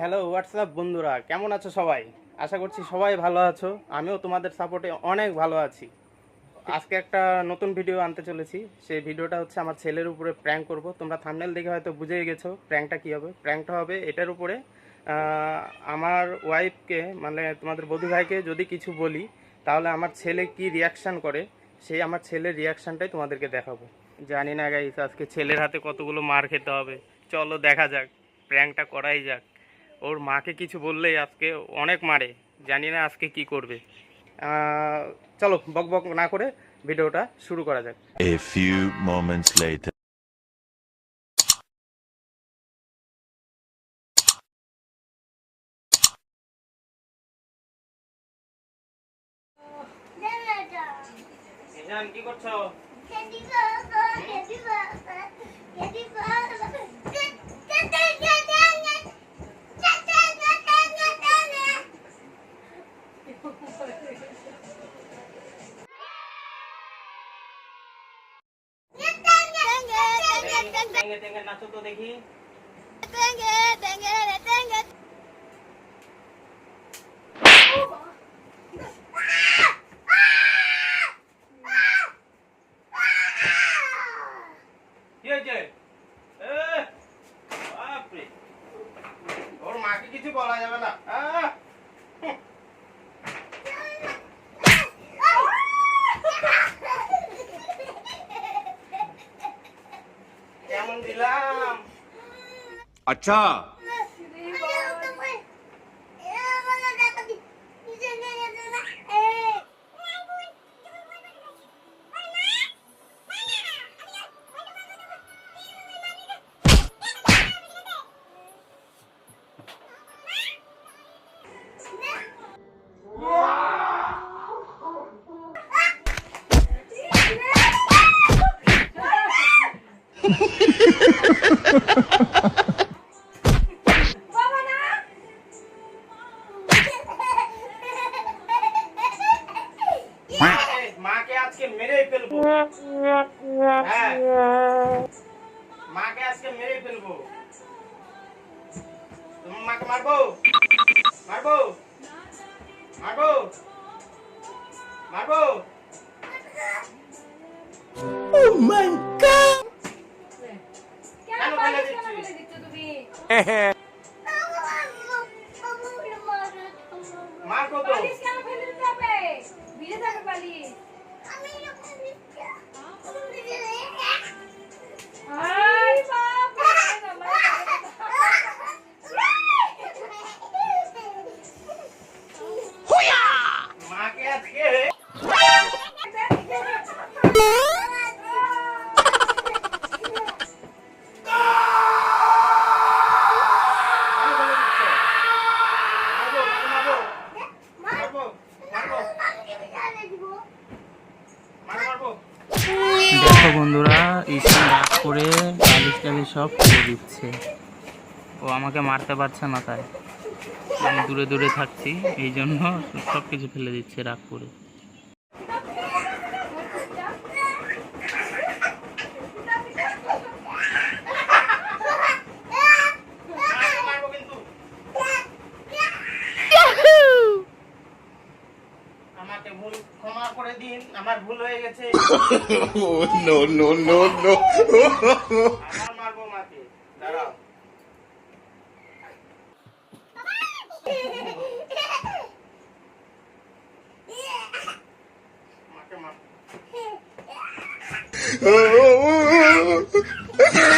Hello, WhatsApp বন্ধুরা, কেমন আছো সবাই? আশা করছি সবাই ভালো আছো। আমিও তোমাদের সাপোর্টে অনেক ভালো আছি। আজকে একটা নতুন ভিডিও আনতে চলেছি। সেই ভিডিওটা হচ্ছে আমার ছেলের উপরে প্র্যাঙ্ক করব। তোমরা থামনেল দেখে হয়তো বুঝেই গেছো প্র্যাঙ্কটা কী হবে। প্র্যাঙ্কটা হবে এটার উপরে আমার ওয়াইফকে মানে তোমাদের বধূ ভাইকে যদি কিছু বলি, তাহলে আমার ছেলে কি রিয়াকশান করে, সেই আমার ছেলের রিয়াকশানটাই তোমাদেরকে দেখাবো। জানি না গাইস আজকে ছেলের হাতে কতগুলো মার খেতে হবে। চলো দেখা যাক প্র্যাঙ্কটা করাই যাক। ওর মাকে কিছু বললেই আজকে অনেক মারে জানি না আজকে কি করবে চলো বক বক না করে ভিডিওটা শুরু করা যাক A few moments later. কি করছ টেঙ্গে টেঙ্গে নাচো তো দেখি ওর মাকে কিছু বলা যাবে না। अच्छा। ফেলব হ্যাঁ। মাকে আজকে মেরেই ফেলব। মাকে মারবো? মারবো? মারবো? মারবো? কেন ফেলে দিচ্ছিস? মারবো তো। মাকে Amin, 没有，我没有 দেখো বন্ধুরা, ইসি রাগ করে বালিশ টালিশ সব ফেলে দিচ্ছে। ও আমাকে মারতে পারছে না তাই। আমি দূরে দূরে থাকছি এই জন্য সব কিছু ফেলে দিচ্ছে রাগ করে মারবো মারবো কিন্তু আমাকে ভুল ক্ষমা করে দিন আমার ভুল হয়ে গেছে। No no no no. আমার মারবো মাকে। দাঁড়াও। মাকে মার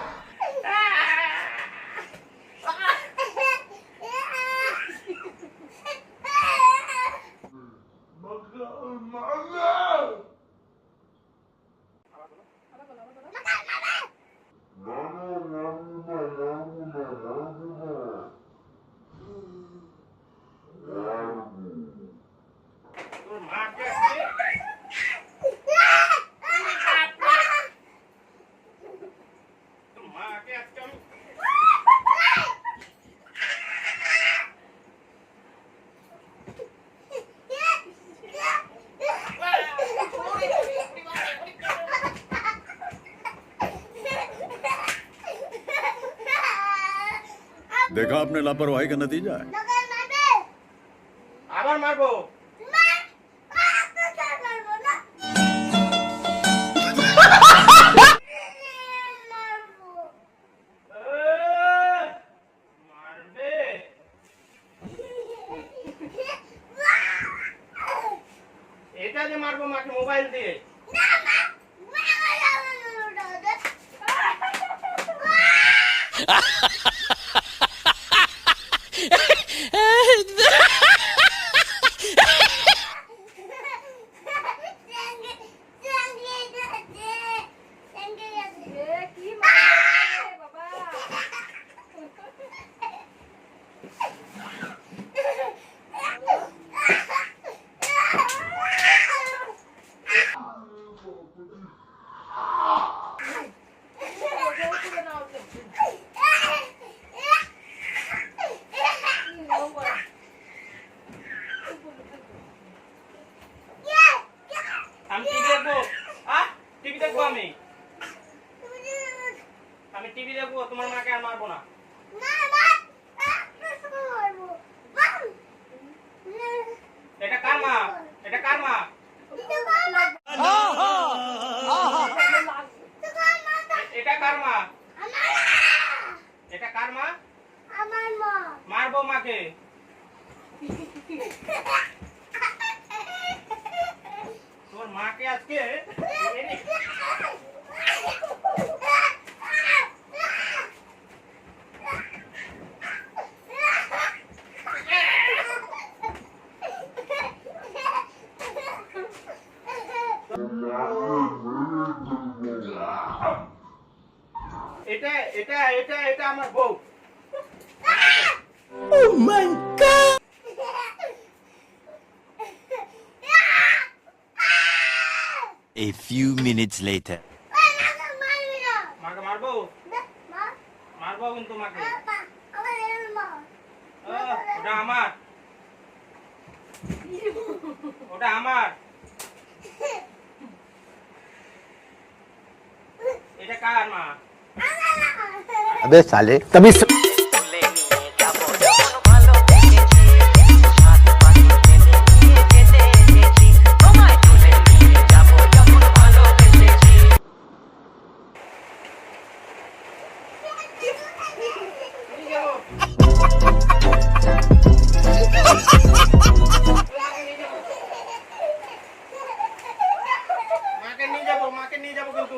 देखा आपने लापरवाही का नतीजा है আবার মারবো মারবে এটা যে মারবো মাকে মোবাইল দিয়ে এটা এটা এটা এটা আমার বউ। A few minutes later. মাকে মারবো? মারবো কিন্তু মাকে ওটা আমার। ওটা আমার। এটা কার মা আবে সালে তবে মাকে নিয়ে যাবো মাকে নিয়ে যাবো কিন্তু